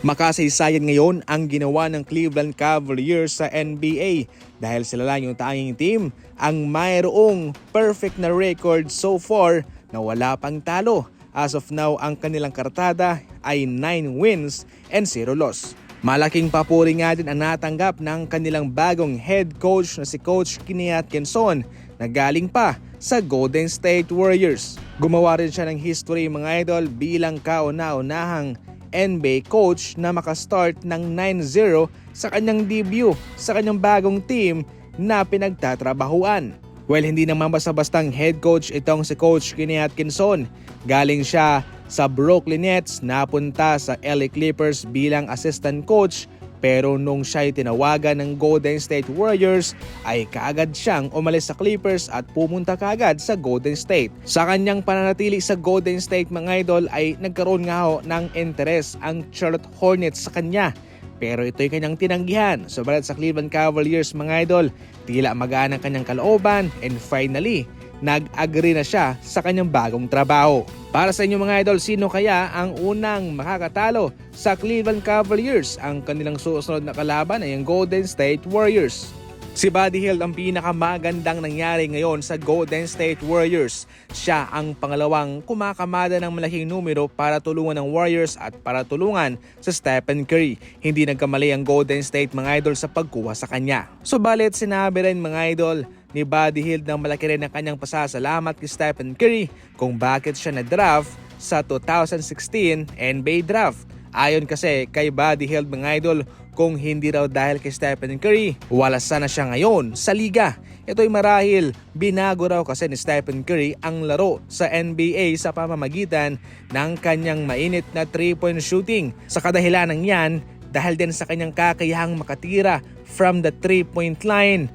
Makasaysayan ngayon ang ginawa ng Cleveland Cavaliers sa NBA dahil sila lang yung tanging team ang mayroong perfect na record so far na wala pang talo. As of now, ang kanilang kartada ay 9 wins and 0 loss. Malaking papuri nga din ang natanggap ng kanilang bagong head coach na si Coach Kenny Atkinson na galing pa sa Golden State Warriors. Gumawa rin siya ng history mga idol bilang kauna-unahang NBA coach na makastart ng 9-0 sa kanyang debut sa kanyang bagong team na pinagtatrabahuan. Well, hindi naman basta-bastang head coach itong si Coach Kenny Atkinson. Galing siya sa Brooklyn Nets, napunta sa LA Clippers bilang assistant coach pero nung siya'y tinawagan ng Golden State Warriors ay kaagad siyang umalis sa Clippers at pumunta kaagad sa Golden State. Sa kanyang pananatili sa Golden State mga idol ay nagkaroon nga ho ng interes ang Charlotte Hornets sa kanya. Pero ito'y kanyang tinanggihan. Subalit sa Cleveland Cavaliers mga idol, tila magaan ang kanyang kalooban and finally, nag-agree na siya sa kanyang bagong trabaho. Para sa inyo mga idol, sino kaya ang unang makakatalo sa Cleveland Cavaliers? Ang kanilang susunod na kalaban ay ang Golden State Warriors. Si Buddy Hield ang pinakamagandang nangyari ngayon sa Golden State Warriors. Siya ang pangalawang kumakamada ng malaking numero para tulungan ng Warriors at para tulungan sa Stephen Curry. Hindi nagkamali ang Golden State mga idol sa pagkuha sa kanya. Subalit sinabi rin mga idol ni Buddy Hield na malaki rin ang kanyang pasasalamat kay Stephen Curry kung bakit siya na-draft sa 2016 NBA Draft. Ayon kasi kay Buddy Hield mga idol, kung hindi raw dahil kay Stephen Curry, wala sana siya ngayon sa liga. Ito'y marahil binago raw kasi ni Stephen Curry ang laro sa NBA sa pamamagitan ng kanyang mainit na 3-point shooting. Sa kadahilan ng yan, dahil din sa kanyang kakayahang makatira from the 3-point line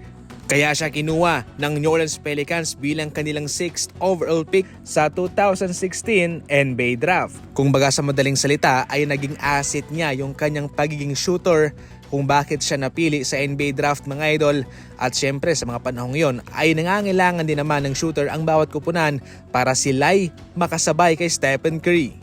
kaya siya kinuha ng New Orleans Pelicans bilang kanilang 6th overall pick sa 2016 NBA Draft. Kung baga sa madaling salita ay naging asset niya yung kanyang pagiging shooter kung bakit siya napili sa NBA Draft mga idol at syempre sa mga panahong yon ay nangangailangan din naman ng shooter ang bawat kupunan para sila'y makasabay kay Stephen Curry.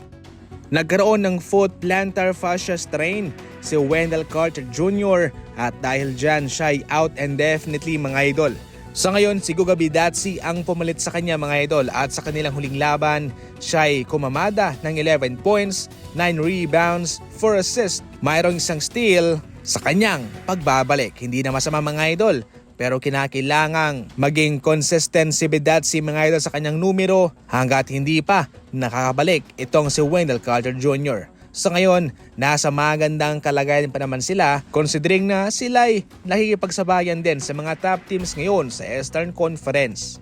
Nagkaroon ng foot plantar fascia strain si Wendell Carter Jr. at dahil dyan siya'y out indefinitely mga idol. Sa ngayon, si Guga Bidatsi ang pumalit sa kanya mga idol at sa kanilang huling laban, siya'y kumamada ng 11 points, 9 rebounds, 4 assists, mayroong isang steal sa kanyang pagbabalik. Hindi na masama mga idol pero kinakailangang maging consistent si Bidatsi mga idol sa kanyang numero hanggat hindi pa nakakabalik itong si Wendell Carter Jr. Sa ngayon, nasa magandang kalagayan pa naman sila considering na sila'y nakikipagsabayan din sa mga top teams ngayon sa Eastern Conference.